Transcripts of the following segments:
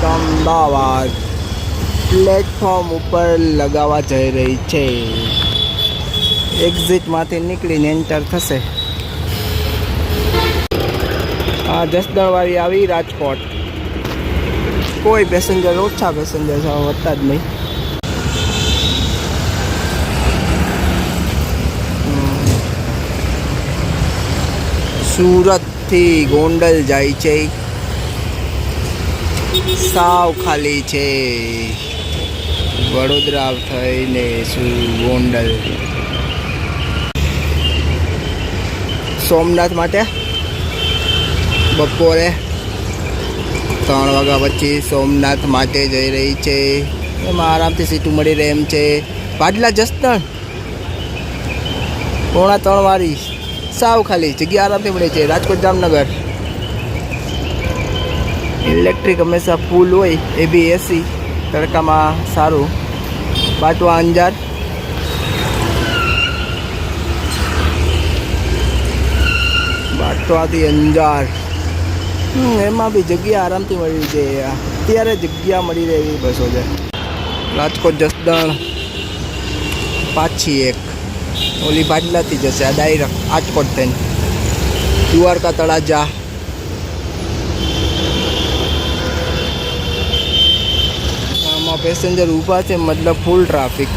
Ahmedabad platform ઉપર લગાવવા જઈ રહી છે. એક્ઝિટમાંથી નીકળીને એન્ટર થશે. આ જસદણવાળી આવી રાજકોટ. કોઈ પેસેન્જર ઓછા પેસેન્જર વધતા જ નહીં. સુરતથી ગોંડલ જાય છે. સાવ ખાલી છે. વડોદરા થઈને શું ગોંડલ. સોમનાથ માટે બપોરે ત્રણ વાગ્યા પછી સોમનાથ માટે જઈ રહી છે. એમાં આરામથી સીટું મળી રહે એમ છે. પાટલા જસદણ. પોણા ત્રણ વાળી. સાવ ખાલી. જગ્યા આરામથી મળે છે. રાજકોટ જામનગર. ઇલેક્ટ્રિક હંમેશા ફૂલ હોય, એ બી એસી તડકામાં સારું. બાટવા અંજાર. બાટવાથી અંજાર. એમાં બી જગ્યા આરામથી મળી છે. અત્યારે જગ્યા મળી રહે એવી બસો છે. રાજકોટ જસદણ. પાછી એક. ઓલી બાટલાથી જશે, આ ડાયરેક્ટ રાજકોટ થઈને. દ્વારકા તળાજા. પેસેન્જર ઊભા છે, મતલબ ફૂલ ટ્રાફિક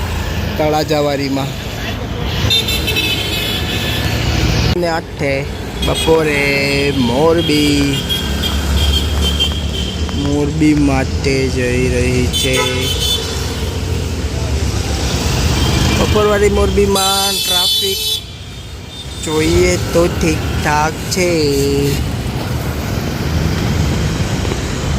તળાજાવારીમાં. ને આઠે બપોરે મોરબી. મોરબી માટે જઈ રહી છે. બપોરવાળી મોરબીમાં ટ્રાફિક જોઈએ તો ઠીક ઠાક છે.